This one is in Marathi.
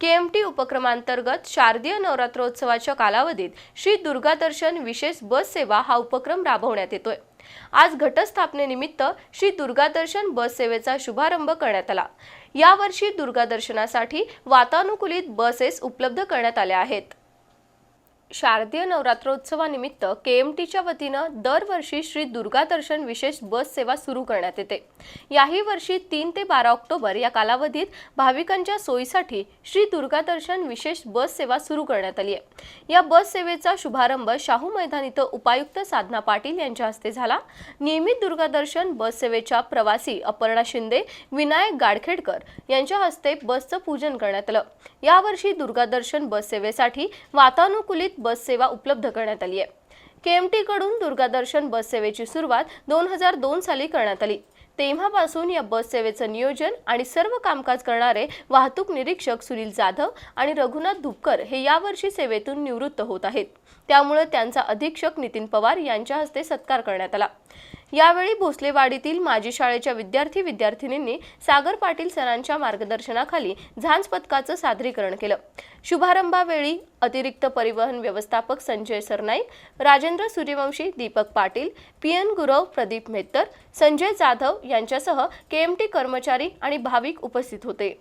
केएमटी उपक्रमांतर्गत शारदीय नवरात्रोत्सवाच्या कालावधीत श्री दुर्गा दर्शन विशेष बस सेवा हा उपक्रम राबवण्यात येतोय. आज घटस्थापनेनिमित्त श्री दुर्गा दर्शन बस सेवेचा शुभारंभ करण्यात आला. यावर्षी दुर्गा दर्शनासाठी वातानुकूलित बसेस उपलब्ध करण्यात आल्या आहेत. शारदीय नवरात्रोत्सवानिमित्त केएमटीच्या वतीनं दरवर्षी श्री दुर्गा दर्शन विशेष बस सेवा सुरू करण्यात येते. याही वर्षी तीन ते बारा ऑक्टोबर या कालावधीत भाविकांच्या सोयीसाठी श्री दुर्गा दर्शन विशेष बस सेवा सुरू करण्यात आली आहे. या बस सेवेचा शुभारंभ शाहू मैदान इथं उपायुक्त साधना पाटील यांच्या हस्ते झाला. नियमित दुर्गा दर्शन बस सेवेच्या प्रवासी अपर्णा शिंदे विनायक गाडखेडकर यांच्या हस्ते बसचं पूजन करण्यात आलं. यावर्षी दुर्गा दर्शन बस सेवेसाठी वातानुकूलित बस सेवा उपलब्ध करण्यात आली आहे. केएमटी कडून दुर्गादर्शन बस सेवेची सुरुवात दोन हजार दोन साली करण्यात आली. तेव्हापासून या बस सेवेचं नियोजन आणि सर्व कामकाज करणारे वाहतूक निरीक्षक सुनील जाधव आणि रघुनाथ धुपकर हे यावर्षी सेवेतून निवृत्त होत आहेत. त्यामुळे त्यांचा अधीक्षक नितीन पवार यांच्या हस्ते सत्कार करण्यात आला. यावेळी भोसलेवाडीतील माजी शाळेच्या विद्यार्थी विद्यार्थिनींनी सागर पाटील सरांच्या मार्गदर्शनाखाली झांज पथकाचं सादरीकरण केलं. शुभारंभावेळी अतिरिक्त परिवहन व्यवस्थापक संजय सरनाईक राजेंद्र सूर्यवंशी दीपक पाटील पी एन गुरव प्रदीप मेहतर संजय जाधव यांच्यासह केएमटी कर्मचारी आणि भाविक उपस्थित होते.